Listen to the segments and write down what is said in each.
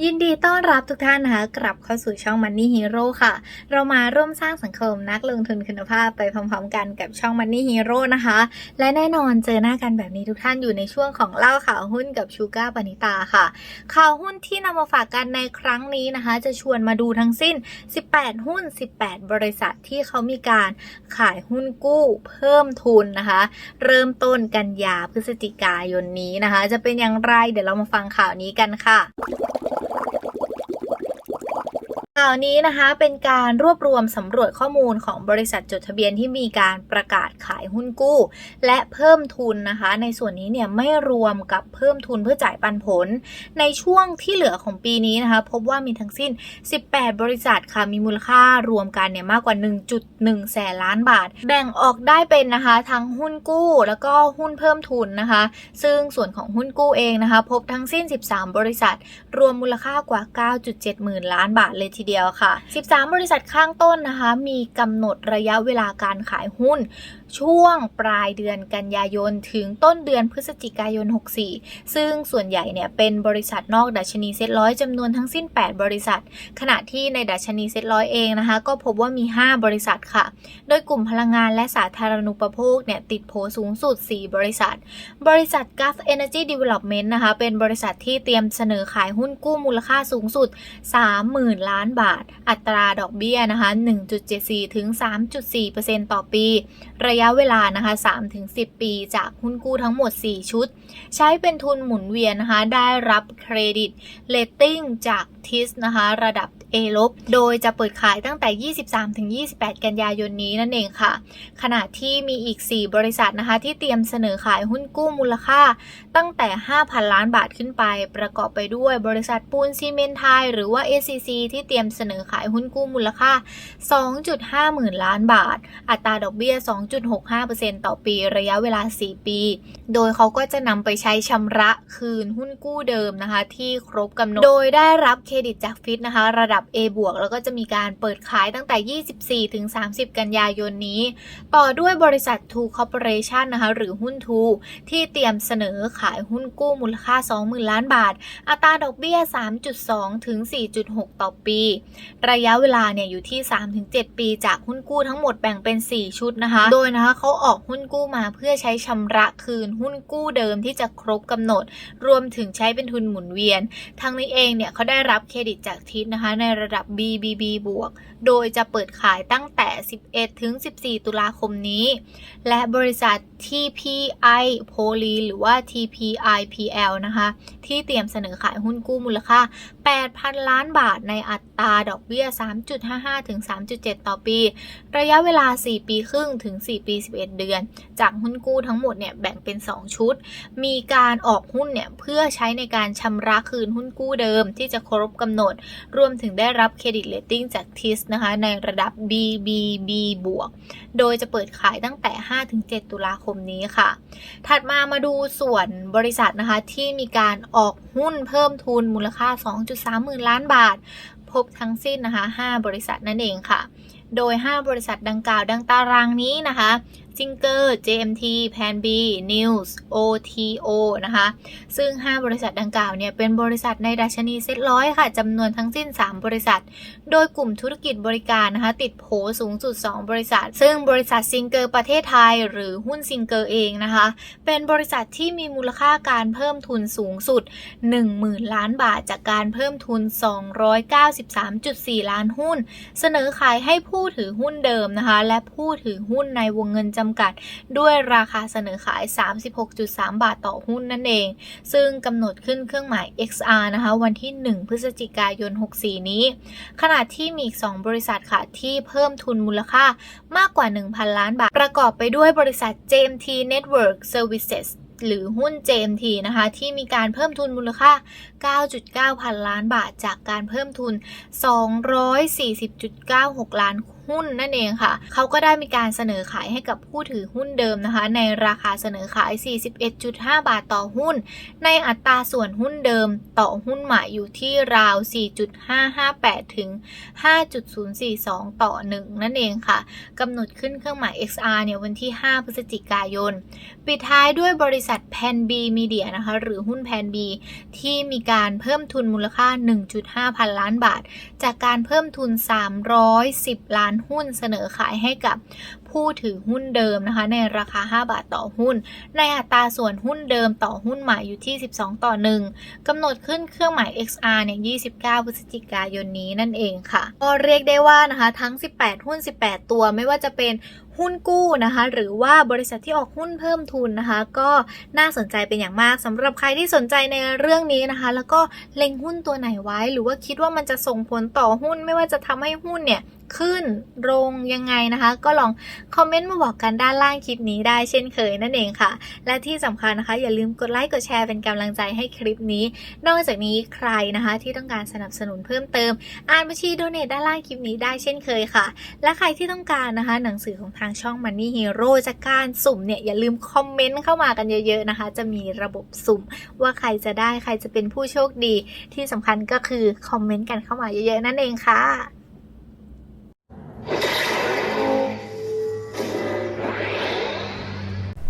ยินดีต้อนรับทุกท่านนะคะ กลับเข้าสู่ช่อง Money Hero ค่ะ เรามาร่วมสร้างสังคมนักลงทุนคุณภาพไปพร้อมๆกันกับช่อง Money Hero นะคะ และแน่นอนเจอหน้ากันแบบนี้ทุกท่านอยู่ในช่วงของเล่าข่าวหุ้นกับชูก้าปณิตาค่ะ ข่าวหุ้นที่นำมาฝากกันในครั้งนี้นะคะ จะชวนมาดูทั้งสิ้น 18 หุ้น 18 บริษัทที่เขามีการขายหุ้นกู้เพิ่มทุนนะคะ เริ่มต้นกันยาพฤศจิกายนนี้นะคะ จะเป็นอย่างไรเดี๋ยวเรามาฟังข่าวนี้กันค่ะ ข่าวนี้นะคะเป็นการรวบรวมสำรวจข้อมูลของบริษัทจดทะเบียนที่มีการประกาศขายหุ้นกู้ และเพิ่มทุนนะคะ ในส่วนนี้เนี่ยไม่รวมกับเพิ่มทุนเพื่อจ่ายปันผล ในช่วงที่เหลือของปีนี้นะคะ พบว่ามีทั้งสิ้น 18 บริษัทค่ะมีมูลค่ารวมกันเนี่ยมากกว่า 1.1 แสนล้านบาท แบ่งออกได้เป็นนะคะทั้งหุ้นกู้ แล้วก็หุ้นเพิ่มทุนนะคะ ซึ่งส่วนของหุ้นกู้เองนะคะ พบทั้งสิ้น 13 บริษัท รวมมูลค่ากว่า 9.7 หมื่นล้านบาทเลยทีเดียวค่ะ 13 บริษัทข้างต้นนะคะ มีกำหนดระยะเวลาการขายหุ้น ช่วงปลายเดือนกันยายน ถึงต้นเดือนพฤศจิกายน 64 ซึ่งส่วนใหญ่เนี่ยเป็นบริษัทนอกดัชนีเซ็ตร้อยจำนวนทั้งสิ้น 8 บริษัท ขณะที่ในดัชนีเซ็ตร้อยเองนะคะ ก็พบว่ามี 5 บริษัทค่ะ โดยกลุ่มพลังงานและสาธารณูปโภคเนี่ยติดโผสูงสุด 4 บริษัท บริษัท Gulf Energy Development นะคะ เป็นบริษัทที่เตรียมเสนอขายหุ้นกู้มูลค่าสูงสุด 30,000 ล้านบาท อัตราดอกเบี้ยนะคะ 1.74 ถึง 3.4%ต่อปี ระยะเวลานะคะ3-10 ปี จากหุ้นกู้ทั้งหมด 4 ชุด ใช้เป็นทุนหมุนเวียนนะคะ ได้รับเครดิตเลตติ้งจากทิสนะคะ ระดับ A ลบโดยจะเปิดขายตั้งแต่ 23-28 กันยายนนี้นั่นเองค่ะ ขณะที่มีอีก 4 บริษัทนะคะ ที่เตรียมเสนอขายหุ้นกู้มูลค่าตั้งแต่ 5,000 ล้านบาทขึ้นไป ประกอบไปด้วยบริษัทปูนซีเมนไทย หรือว่า SCC ที่เตรียมเสนอขายหุ้นกู้มูลค่า 2.5 หมื่นล้านบาท อัตราดอกเบี้ย 2.65%ต่อปีระยะเวลา 4 ปี โดยเขาก็จะนำไปใช้ชำระคืนหุ้นกู้เดิมนะคะ ที่ครบกำหนด โดยได้รับเครดิตจากฟิตนะคะ ระดับ A บวกแล้วก็จะมีการเปิดขายตั้งแต่ 24-30 กันยายนนี้ ต่อด้วยบริษัท Two Corporation นะคะ หรือหุ้น Two ที่เตรียมเสนอขายหุ้นกู้มูลค่า 20,000 ล้านบาท อัตราดอกเบี้ย 3.2 ถึง 4.6 ต่อปี ระยะเวลาเนี่ยอยู่ที่ 3-7 ปีจากหุ้นกู้ทั้งหมดแบ่งเป็น 4 ชุดนะคะ โดยนะคะเขาออกหุ้นกู้มาเพื่อใช้ชำระคืนหุ้นกู้เดิมที่จะครบกำหนด รวมถึงใช้เป็นทุนหมุนเวียนทั้งนี้เองเนี่ยเขาได้รับเครดิตจากทิศนะคะในระดับ BBB บวก โดยจะเปิดขายตั้งแต่ 11 ถึง 14 ตุลาคมนี้ และบริษัท TPI Poly หรือว่า TPIPL นะคะ ที่เตรียมเสนอขายหุ้นกู้มูลค่า 8,000 ล้านบาทในอัตราดอกเบี้ย 3.55 ถึง 3.7 ต่อปี ระยะเวลา 4 ปีครึ่งถึง 4 ปี 11 เดือน จากหุ้นกู้ทั้งหมดเนี่ยแบ่งเป็น 2 ชุด มีการออกหุ้นเนี่ยเพื่อใช้ในการชำระคืนหุ้นกู้เดิมที่จะครบกำหนด รวมถึงได้ได้รับเครดิตเลตติ้งจากทิสนะคะในระดับ BBB บวก โดยจะเปิดขายตั้งแต่ 5-7 ตุลาคมนี้ค่ะ ถัดมามาดูส่วนบริษัทนะคะที่มีการออกหุ้นเพิ่มทุนมูลค่า 2.3หมื่นล้านบาท พบทั้งสิ้นนะคะ 5 บริษัทนั่นเองค่ะ โดย 5 บริษัทดังกล่าวดังตารางนี้นะคะซิงเกอร์ JMT Pan B News OTO นะคะ ซึ่ง 5 บริษัทดังกล่าวเนี่ยเป็นบริษัทในดัชนีเซ็ตร้อยค่ะจำนวนทั้งสิ้น 3 บริษัท โดยกลุ่มธุรกิจบริการนะคะ ติดโผสูงสุด 2 บริษัท ซึ่งบริษัทซิงเกอร์ประเทศไทย หรือหุ้นซิงเกอร์เองนะคะ เป็นบริษัทที่มีมูลค่าการเพิ่มทุนสูงสุด 10,000 ล้านบาท จากการเพิ่มทุน 293.4 ล้านหุ้น เสนอขายให้ผู้ถือหุ้นเดิมนะคะ และผู้ถือหุ้นในวงเงินจำกัด ด้วยราคาเสนอขาย 36.3 บาทต่อหุ้นนั่นเอง ซึ่งกำหนดขึ้นเครื่องหมาย XR นะคะ วันที่ 1 พฤศจิกายน 64 นี้ ขณะที่มีอีก 2 บริษัทค่ะ ที่เพิ่มทุนมูลค่ามากกว่า 1,000 ล้านบาท ประกอบไปด้วยบริษัท JMT Network Services หรือหุ้น JMT นะคะ ที่มีการเพิ่มทุนมูลค่า 9.9 พันล้านบาท จากการเพิ่มทุน 240.96 ล้าน หุ้นนั่นเองค่ะเขาก็ได้มีการเสนอขายให้กับผู้ถือหุ้นเดิมนะคะ ในราคาเสนอขาย 41.5 บาทต่อหุ้น ในอัตราส่วนหุ้นเดิมต่อหุ้นใหม่อยู่ที่ราว 4.558 ถึง 5.042 ต่อ 1 นั่นเองค่ะกำหนดขึ้นเครื่องหมาย XR เนี่ยวันที่ 5 พฤศจิกายน ปิดท้ายด้วยบริษัทแพน B Media นะคะหรือหุ้นแพน B ที่มีการเพิ่มทุนมูลค่า 1.5 พันล้านบาท จากการเพิ่มทุน 310 ล้านหุ้นเสนอขายให้กับ ผู้ถือหุ้นเดิมนะคะ ในราคา 5 บาทต่อหุ้น ในอัตราส่วนหุ้นเดิมต่อหุ้นใหม่อยู่ที่ 12 ต่อ 1กำหนดขึ้นเครื่องหมาย XR เนี่ย 29 พฤศจิกายนนี้นั่นเองค่ะ ก็เรียกได้ว่านะคะทั้ง 18 หุ้น 18 ตัวไม่ว่าจะเป็นหุ้นกู้นะคะ หรือว่าบริษัทที่ออกหุ้นเพิ่มทุนนะคะ ก็น่าสนใจเป็นอย่างมากสำหรับใครที่สนใจในเรื่องนี้นะคะ แล้วก็เล็งหุ้นตัวไหนไว้ หรือว่าคิดว่ามันจะส่งผลต่อหุ้น ไม่ว่าจะทำให้หุ้นเนี่ยขึ้นลงยังไงนะคะ ก็ลองคอมเมนต์มาบอกกันด้านล่างคลิปนี้ได้เช่นเคยนั่นเองค่ะ และที่สำคัญนะคะ อย่าลืมกดไลค์กดแชร์เป็นกำลังใจให้คลิปนี้ นอกจากนี้ใครนะคะ ที่ต้องการสนับสนุนเพิ่มเติม อ่านบัญชีโดเนทด้านล่างคลิปนี้ได้เช่นเคยค่ะ และใครที่ต้องการนะคะ หนังสือของทางช่อง Money Hero จากการสุ่มเนี่ยอย่าลืมคอมเมนต์เข้ามากันเยอะๆนะคะ จะมีระบบสุ่ม ว่าใครจะได้ใครจะเป็นผู้โชคดี ที่สำคัญก็คือคอมเมนต์กันเข้ามาเยอะๆนั่นเองค่ะ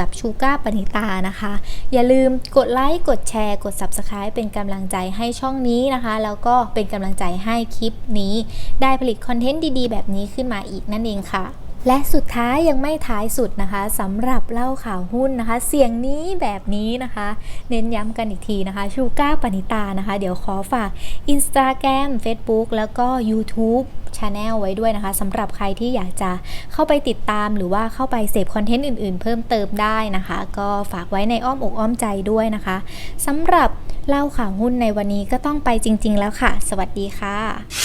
ับชูก้าปณิตานะคะ อย่าลืมกดไลค์กดแชร์ กด Subscribe เป็นกำลังใจให้ช่องนี้นะคะ แล้วก็เป็นกำลังใจให้คลิปนี้ ได้ผลิตคอนเทนต์ดีๆ แบบนี้ขึ้นมาอีกนั่นเองค่ะ และสุดท้ายยังไม่ท้ายสุดนะคะสำหรับเล่าข่าวหุ้นนะคะ เสียงนี้แบบนี้นะคะ เน้นย้ำกันอีกทีนะคะชูก้าปณิตานะคะ เดี๋ยวขอฝาก Instagram Facebook แล้วก็ YouTube Channel ไว้ด้วยนะคะสำหรับใครที่อยากจะเข้าไปติดตามหรือว่าเข้าไปเสพคอนเทนต์อื่นๆ เพิ่มเติมได้นะคะ ก็ฝากไว้ในอ้อมอกอ้อมใจด้วยนะคะสำหรับเล่าข่าวหุ้นในวันนี้ก็ต้องไปจริง ๆ แล้วค่ะ สวัสดีค่ะ